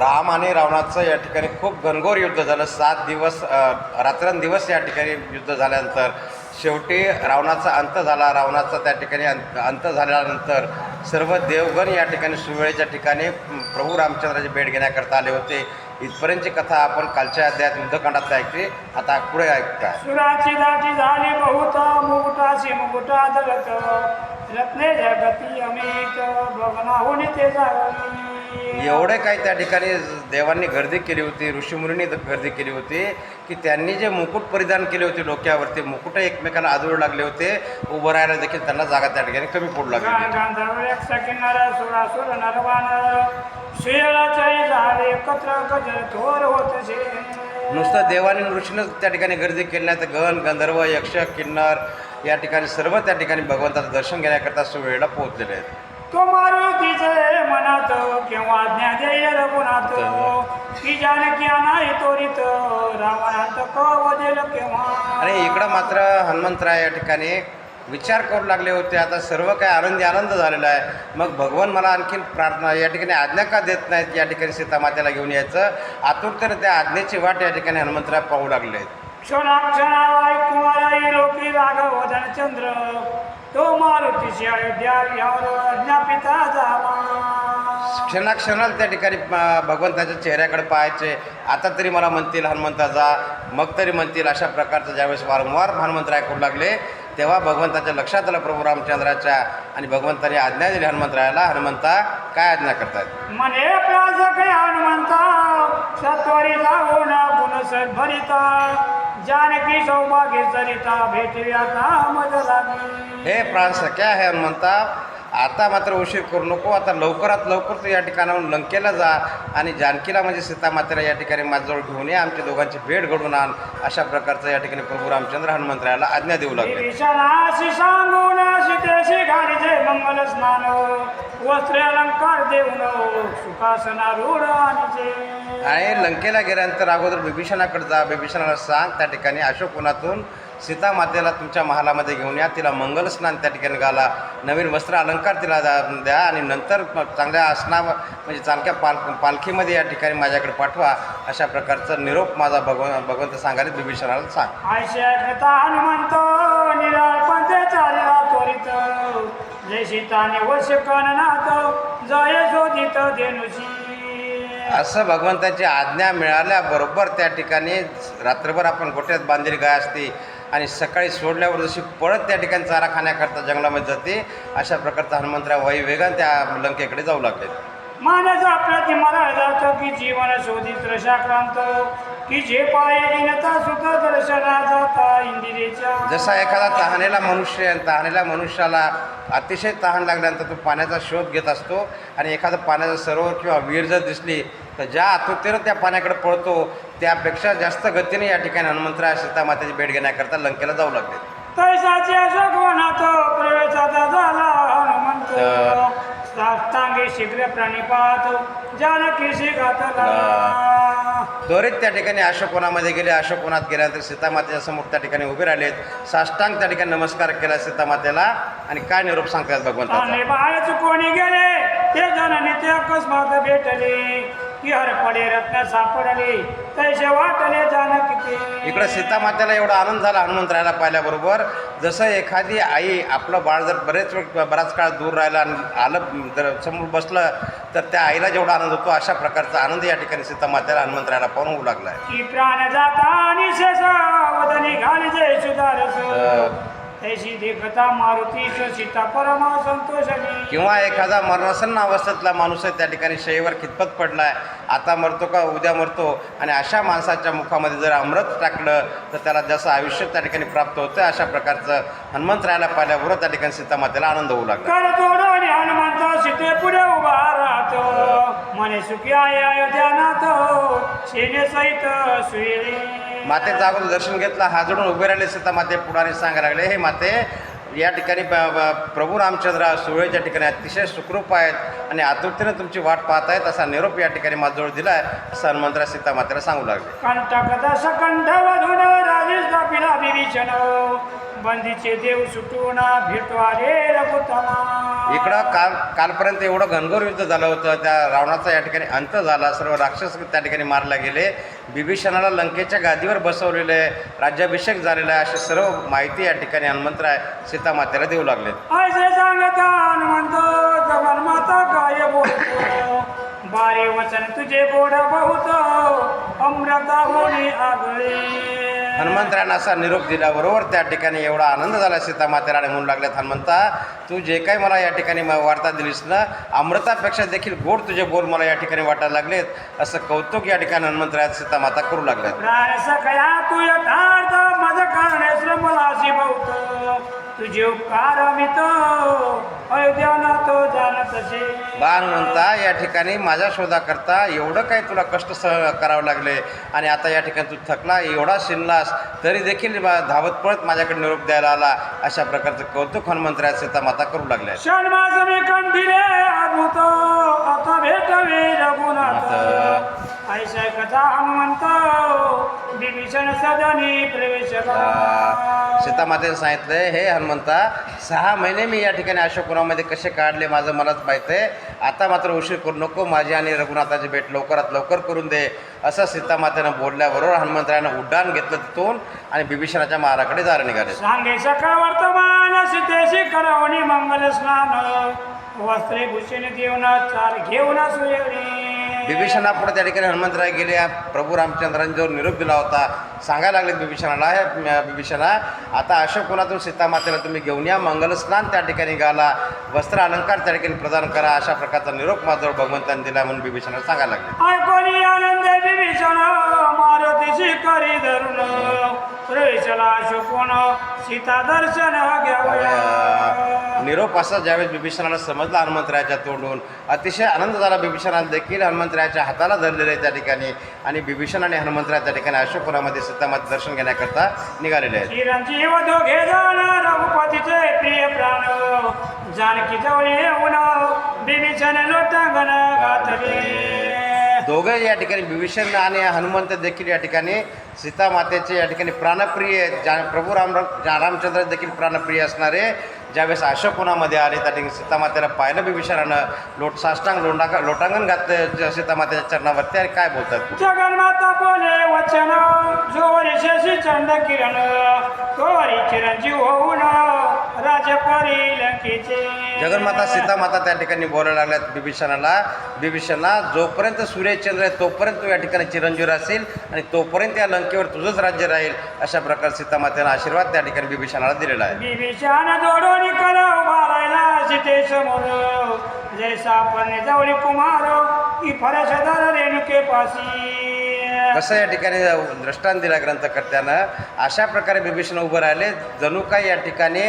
राम आणि रावणाचं या ठिकाणी खूप घनघोर युद्ध झालं. सात दिवस रात्रंदिवस या ठिकाणी युद्ध झाल्यानंतर. शेवटी रावणाचा अंत झाला. रावणाचा त्या ठिकाणी अंत अंत झाल्यानंतर सर्व देवगण या ठिकाणी सुवेळेच्या ठिकाणी प्रभू रामचंद्राची भेट घेण्याकरता आले होते. इथपर्यंतची कथा आपण कालच्या अध्यायात युद्धकांडात ऐकली. आता पुढे ऐकता सुराची दाटी झाली मुकुटाशी मुकुटा रत्ने जगती अमित बघनाहून ते जागली. एवढे काही त्या ठिकाणी देवांनी गर्दी केली होती ऋषीमुनींनी गर्दी केली होती की त्यांनी जे मुकुट परिधान केले होते डोक्यावरती मुकुट एकमेकांना आदळू लागले होते उभं राहायला देखील त्यांना जागा त्या ठिकाणी कमी पडू लागली नुसतं देवानी ऋषीनंच त्या ठिकाणी गर्दी केली नाही तर गण गंधर्व यक्ष किन्नर या ठिकाणी सर्व त्या ठिकाणी भगवंताचं दर्शन घेण्याकरता सुवेळेला पोहोचलेले आहेत. तो मारुतीचे मनात केव्हा ज्ञा देय रघुनाथ की जानकी नाही तोरित रावणांत कवदेल केव्हा? आणि इकडं मात्र हनुमंतराय या ठिकाणी विचार करू लागले होते. आता सर्व काही आनंदी आनंद झालेला आहे. मग भगवान मला आणखीन प्रार्थना या ठिकाणी आज्ञा का देत नाहीत या ठिकाणी सीतामातेला घेऊन यायचं? आतुरतेने त्या आज्ञेची वाट या ठिकाणी हनुमंतराय पाहू लागले आहेत क्षणाक्षणावाय कुमाराई लोकी राघव चंद्र तो मारुतीशी अयोध्या यावर अज्ञापिता झाला क्षणाक्षणाला त्या ठिकाणी भगवंताच्या चेहऱ्याकडे पाहायचे. आता तरी मला म्हणतील हनुमंता जा. मग तरी म्हणतील अशा प्रकारचं ज्यावेळेस वारंवार हनुमंतराय करू लागले तेव्हा भगवंताच्या लक्षात आलं प्रभू रामचंद्राच्या आणि भगवंताने आज्ञा दिली हनुमंतरायाला हनुमंता काय आज्ञा करतायत? म्हणे हनुमंता सत्वरी जाऊन पुनस भरिता जानकी सौभाग्य चरिता भेटवी आता मज लागली. हे प्राण सख्या हे हनुमंता आता मात्र उशीर करू नको. आता लवकरात लवकर तू या ठिकाणाहून लंकेला जा आणि जानकीला म्हणजे सीतामातेला या ठिकाणी माझ्याजवळ घेऊन ये. आमच्या दोघांची भेट घडून आण. अशा प्रकारचं या ठिकाणी प्रभू रामचंद्र हनुमंतरायाला आज्ञा देऊ लागले. मंगल स्नान. वस्त्र अलंकार देऊन सुखासनारूढ आणीचे आणि आणि लंकेला गेल्यानंतर अगोदर बिभीषणाकडे जा बिभीषणाला सांग. त्या ठिकाणी अशोकवनातून सीतामातेला तुमच्या महालामध्ये घेऊन या. तिला मंगल स्नान त्या ठिकाणी घाला. नवीन वस्त्र अलंकार तिला द्या आणि नंतर चांगल्या आसना म्हणजे चांगल्या पाल पालखीमध्ये या ठिकाणी माझ्याकडे पाठवा. अशा प्रकारचा निरोप माझा भगव भगवंत सांगायला बिभीषणाला सांग. हनुमंत जय सीताने वश जय शोधित धेनुषी असं भगवंताची आज्ञा मिळाल्याबरोबर त्या ठिकाणी रात्रभर आपण गोट्यात बांधलेली गाय असते आणि सकाळी सोडल्यावर जशी पळत त्या ठिकाणी चारा खाण्याकरता जंगलामध्ये जाते अशा प्रकारचा हनुमंतराव वाई वेगान त्या लंकेकडे जाऊ लागले. मानसा प्रतिमरा जातो की जीवन शोधित रशाक्रांत की जे पाय येणता सुख दर्शना जाता इंदिरेच्या जसा एखादा तहानेला मनुष्य तहानेला मनुष्याला अतिशय तहान लागल्यानंतर तो पाण्याचा शोध घेत असतो आणि एखादं पाण्याचं सरोवर किंवा विहीर जर दिसली तर ज्या आतुरतेनं त्या पाण्याकडे पळतो त्यापेक्षा जास्त गतीने या ठिकाणी हनुमंतराय सीतामातेची भेट घेण्याकरता लंकेला जाऊ लागले. त्वरित त्या ठिकाणी अशोकवनामध्ये गेले. अशोकवनात गेल्यानंतर सीतामातेच्या समोर त्या ठिकाणी उभे राहिलेत. साष्टांग त्या ठिकाणी नमस्कार केला सीतामातेला आणि काय निरोप सांगतात बाळच कोणी गेले? ते जननी ते अकस्मात भेटले. की हर पडे रत्न सापडले तैसे वाटले जानकी ते इकडं सीतामातेला एवढा आनंद झाला हनुमंतरायाला पाहिल्याबरोबर. जसं एखादी आई आपलं बाळ जर बरेच वेळ बराच काळ दूर राहिला आणि आलं जर समोर बसलं तर त्या आईला जेवढा आनंद होतो अशा प्रकारचा आनंद या ठिकाणी सीतामातेला हनुमंतरायाला पाहून होऊ लागला आहे की प्राण जाता आणि शेषावधनी घाली जय सुधारस. अं, तैशी देखता मारुतीश सीता परमा संतोषणी किंवा एखादा मरणासन्न अवस्थेतला माणूस आहे त्या ठिकाणी शैवर खितपत पडला आहे आता मरतो का उद्या मरतो आणि अशा माणसाच्या मुखामध्ये जर अमृत टाकलं तर त्याला जसं आयुष्य त्या ठिकाणी प्राप्त होतं अशा प्रकारचं हनुमंतरायाला पाहिल्याबरोबर त्या ठिकाणी सीतामातेला आनंद होऊ लागला. तोडून हनुमंत सीते पुढे उभा राहतो. मने सुखी आहे अयोध्यानाथ सेने सहित सुयरे मातेचं अगोदर दर्शन घेतलं हात जोडून उभे राहिले सीतामाते पुढारी सांगायला लागले हे माते या ठिकाणी ब- प्रभू रामचंद्र सुवेच्या ठिकाणी अतिशय सुखरूप आहेत आणि आतुरतेने तुमची वाट पाहत आहेत असा निरोप या ठिकाणी माझ्याजवळ दिला आहे असं हनुमंतरा सीतामातेला सांगू लागले. बंदीचे देव सुटून भेटू आले इकडं काल कालपर्यंत एवढं घनघोर युद्ध झालं होतं त्या रावणाचा या ठिकाणी अंत झाला सर्व राक्षस त्या ठिकाणी मारला गेले. बिभीषणाला लंकेच्या गादीवर बसवलेले राज्याभिषेक झालेला आहे अशी सर्व माहिती या ठिकाणी हनुमंतराय सीतामातेला देऊ लागले. ऐसे सांगता जगन माता काय बोलतो? बारे वचन तुझे गोड बहुत अमृता होणे आगळे. हनुमंतरायांना असा निरोप दिल्याबरोबर त्या ठिकाणी एवढा आनंद झाला सीतामातेला आणि म्हणू लागल्यात हनुमंता तू जे काही मला या ठिकाणी वार्ता दिलीस ना अमृतापेक्षा देखील गोड तुझे बोल मला या ठिकाणी वाटायला लागलेत. असं कौतुक या ठिकाणी हनुमंतरायात सीतामाता करू लागल्यात. तुझे उपकार मित तो जाणतसे बा हनुमंता या ठिकाणी माझ्या शोधाकरता एवढं काही तुला कष्ट सह करावं लागले आणि आता या ठिकाणी तू थकला एवढा शिनलास तरी देखील धावत पळत माझ्याकडे निरोप द्यायला आला. अशा प्रकारचं कौतुक हनुमंतराया सीतामाता करू लागल्या. षण्मास मी कंठिले अद्भुत आता भेटवे रघुनाथ. ऐसा कथा हनुमंत विभीषण सदनी प्रवेश सीतामातेने सांगितलंय हे हनुमंता सहा महिने मी या ठिकाणी अशोकपुरामध्ये कसे काढले माझं मलाच माहीत आहे. आता मात्र उशीर करू नको माझी आणि रघुनाथाची भेट लवकरात लवकर करून दे. असं सीतामातेनं बोलल्याबरोबर हनुमंतरायानं उड्डाण घेतलं तिथून आणि बिभीषणाच्या महाराकडे जायला निघाले. सांगे सकाळ वर्तमान सीतेशी करवणी मंगल स्नान. वस्त्रे भूषण देऊन चाल घेऊन सुरेवणी बिभीषणा पुढे त्या ठिकाणी हनुमंतराय गेले. प्रभू रामचंद्रांजवळ निरोप दिला होता सांगायला लागले बिभीषणाला बिभीषणा आता अशोककुलातून सीतामातेला तुम्ही घेऊन या मंगलस्नान त्या ठिकाणी घाला वस्त्र अलंकार त्या ठिकाणी प्रदान करा अशा प्रकारचा निरोप माझ्यावर भगवंतांनी दिला म्हणून बिभीषणाला सांगायला लागले. मारुतीशी करी धरून. प्रवेशला शुकून सीता दर्शन घ्यावया निरोप असा ज्यावेळेस बिभीषणाला समजला हनुमंतरायाच्या तोंडून अतिशय आनंद झाला बिभीषणाला देखील हनुमंतरायाच्या हाताला धरलेले त्या ठिकाणी. आणि बिभीषण आणि हनुमंतराय त्या ठिकाणी अशोकपुरामध्ये सीतामाते दर्शन घेण्याकरता निघालेले आहेत. चिरंजीव दोघे जण रघुपतीचे प्रिय प्राण. जानकी जवळ येऊन विभीषण लोटांगण घातले दोघं या ठिकाणी विभीषण आणि हनुमंत देखील या ठिकाणी सीतामातेचे या ठिकाणी प्राणप्रिय जा प्रभू राम ज्या रामचंद्र देखील प्राणप्रिय असणारे ज्यावेळेस अशोकपुरामध्ये आले त्या ठिकाणी सीतामातेला पाहिलं बिभीषणानं लोट साष्टांग लोंडा लोटांगण घातलं सीतामातेच्या चरणावरती आणि काय बोलतात? जगन्माता बोले वचन जो शशी किरण चिरंजीव होऊन करी लंकेचे. जगन्माता सीतामाता त्या ठिकाणी बोलायला लागल्यात बिभीषणाला. बिभीषणा जोपर्यंत सूर्यचंद्र आहे तोपर्यंत तू या ठिकाणी चिरंजीव असेल आणि तोपर्यंत या लंकेवर तुझंच राज्य राहील अशा प्रकारे सीतामातेनं आशीर्वाद त्या ठिकाणी बिभीषणाला दिलेला आहे. विभीषण जोडून कर सीते समोर जैसा पण जवळी कुमार की रेणुके पासी कसं या ठिकाणी दृष्टांत दिला ग्रंथकर्त्यानं अशा प्रकारे बिभीषण उभं राहिले. जणू या ठिकाणी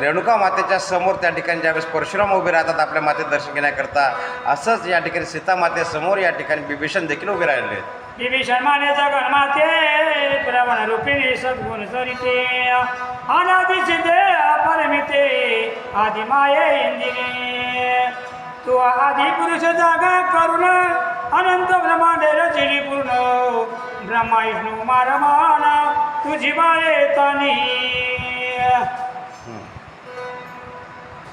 रेणुका मातेच्या समोर त्या ठिकाणी ज्यावेळेस परशुराम उभे राहतात आपल्या माते दर्शन घेण्याकरता असंच या ठिकाणी सीता मातेसमोर या ठिकाणी बिभीषण देखील उभे राहिले. विभीषण माने जगन माते प्रवण रूपिणी सद्गुण सरिते अनादि सिद्धे परमिते आदि माये इंदिरे तू आदि पुरुष जागा करुण अनंत ब्रह्मांडे रचिली पुरुष ब्रह्मा विष्णू मारमाना तुझी माये तानी.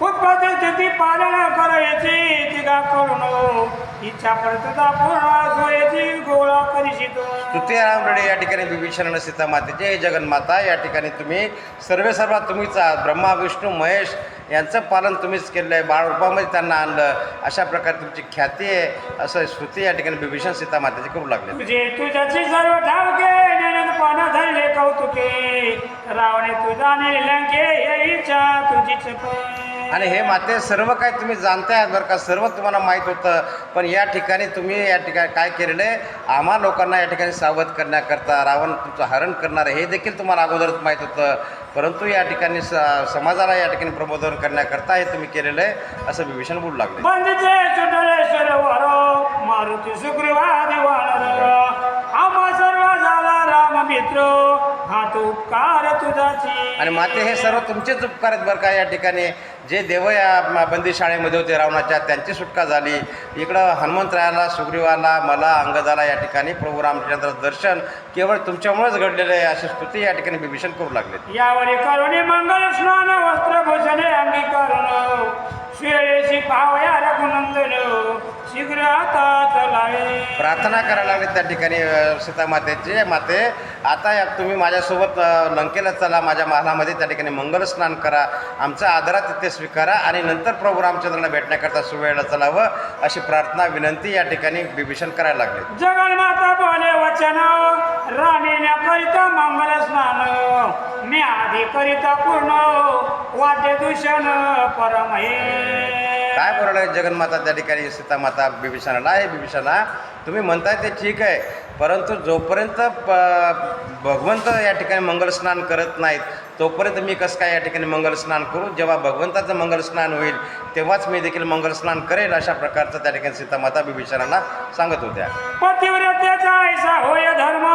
उत्पत्ती स्थिती पालन करायची तिगा करून इच्छा परतता पूर्ण सोयची गोळा करीशितो. स्तुती रामरेडे या ठिकाणी विभीषण सीता मातेचे जगन्माता या ठिकाणी तुम्ही सर्वे सर्वात तुम्हीच आहात ब्रह्मा विष्णू महेश यांचं पालन तुम्हीच केलं आहे. बाळरूपामध्ये त्यांना आणलं. अशा प्रकारे तुमची ख्याती आहे. असं स्मृती या ठिकाणी विभीषण सीता मातेचे करू लागले. तुझे तुझ्याची सर्व ठावके नयन पाना धरले कौतुके. रावणे तुझा लंके हे इच्छा तुझीच पण. आणि हे माते सर्व काही तुम्ही जाणताय बरं का सर्व तुम्हाला माहीत होतं. पण या ठिकाणी तुम्ही या ठिकाणी काय केलेलं आहे? आम्हा लोकांना या ठिकाणी सावध करण्याकरता रावण तुमचं हरण करणार आहे हे देखील तुम्हाला अगोदरच माहीत होतं. परंतु या ठिकाणी स समाजाला या ठिकाणी प्रबोधन करण्याकरता हे तुम्ही केलेलं आहे असं विभीषण बोलू लागले. बंदीचे मारुती मित्र हा तो उपकार तुझाची. आणि माते हे सर्व तुमचेच उपकार आहेत बरं का या ठिकाणी. जे देव या बंदी शाळेमध्ये होते रावणाच्या त्यांची सुटका झाली. इकडं हनुमंतरायाला सुग्रीवाला मला अंगदाला या ठिकाणी प्रभू रामचंद्र दर्शन केवळ तुमच्यामुळेच घडलेलं आहे अशी स्तुती या ठिकाणी बिभीषण करू लागले. यावरी करुणी मंगल स्नान वस्त्रभूषणे अंगीकरण. श्रेयसी पावया रघुनंदन. शीघ्र प्रार्थना करायला लागले त्या ठिकाणी अ, सीतामातेची. माते आता या तुम्ही माझ्यासोबत लंकेला चला माझ्या महालामध्ये त्या ठिकाणी मंगल स्नान करा. आमचा आदरात तिथे स्वीकारा आणि नंतर प्रभू रामचंद्राला भेटण्याकरता सुवेळला चलावं अशी प्रार्थना विनंती या ठिकाणी बिभीषण करायला लागले. जगन्माता बोले वचन. राणीने करिता मंगल स्नान. मी आधी करिता पूर्ण. वाटे दूषण काय बोलायला जगन्माता त्या ठिकाणी सीतामाता बिभीषणाला? आहे बिभीषणा तुम्ही म्हणताय ते ठीक आहे परंतु जोपर्यंत प- भगवंत या ठिकाणी मंगलस्नान करत नाहीत तोपर्यंत मी कसं काय या ठिकाणी मंगलस्नान करू? जेव्हा भगवंताचं मंगलस्नान होईल तेव्हाच मी देखील मंगलस्नान करेल अशा प्रकारचं त्या ठिकाणी सीतामाता बिभीषणाला सांगत होत्या. पतिव्रतेचा ऐसा होय धर्म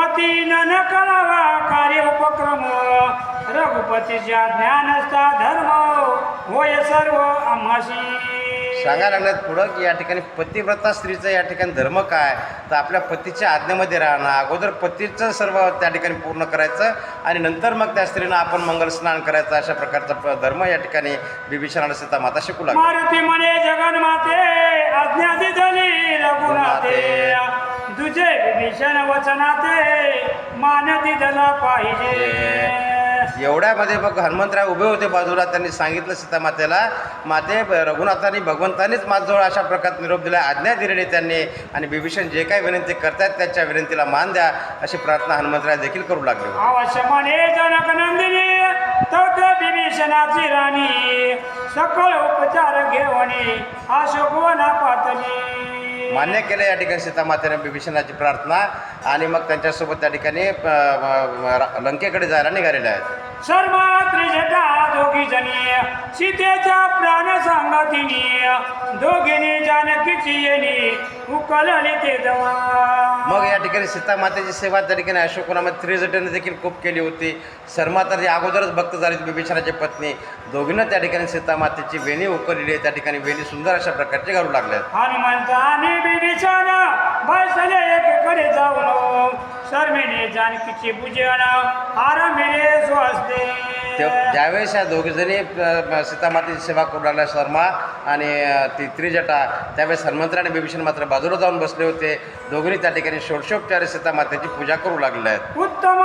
पतीनं न करावा कार्य उपक्रम. रघुपतीच्या ज्ञानस्था धर्म होय सर्व आम्हाशी. सांगायला लागल्यात पुढं की या ठिकाणी पतिव्रता स्त्रीचं या ठिकाणी धर्म काय? तर आपल्या पतीच्या आज्ञेमध्ये राहणं अगोदर पतीचं सर्व त्या ठिकाणी पूर्ण करायचं आणि नंतर मग त्या स्त्रीनं आपण मंगल स्नान करायचं अशा प्रकारचा धर्म या ठिकाणी बिभीषणाला सीतामाता शिकू लागली मारुती म्हणे जगन्माते आज्ञा दिधली रघुनाथे तुझे विभीषण वचनाते मान दिधला पाहिजे. एवढ्यामध्ये बघ हनुमंतराय उभे होते बाजूला त्यांनी सांगितलं सीतामातेला माते रघुनाथांनी भगवंतांनीच माझजवळ अशा प्रकारे निरोप दिला आज्ञा दिलेली त्यांनी. आणि बिभीषण जे काही विनंती करतात त्यांच्या विनंतीला मान द्या. अशी प्रार्थना हनुमंतराय देखील करू लागले. होते. विभीषणाची राणी सकळ उपचार घेवणी अशोकवना पातली. मान्य केलं या ठिकाणी सीतामातेने विभीषणाची प्रार्थना आणि मग त्यांच्यासोबत त्या ठिकाणी लंकेकडे जायला निघालेले आहेत. सर्व त्रिजटा दोघी जनी सीतेचा प्राण सांगतिनी दोघीने जानकीची येणी उकलली ते जवा मग या ठिकाणी सीतामातेची सेवा त्या ठिकाणी अशोकनामध्ये त्रिजटेने देखील खूप केली होती. शर्मा तर अगोदरच भक्त झाली होती बिभीषणाची पत्नी. दोघींना त्या ठिकाणी सीतामातेची वेणी उकरलेली आहे. त्या ठिकाणी वेणी सुंदर अशा प्रकारची घालू लागल्यात हनुमंत जानकीची पूजन आरामे स्वस्ते ते ज्यावेळेस या दोघीजणी सीतामातेची सेवा करू लागल्या शर्मा आणि ती त्रिजटा त्यावेळेस हनुमंतर आणि बिभीषण मात्र बाजूला जाऊन बसले होते. दोघींनी त्या ठिकाणी षोडशोपचारे सीतामातेची पूजा करू लागल्या आहेत. उत्तम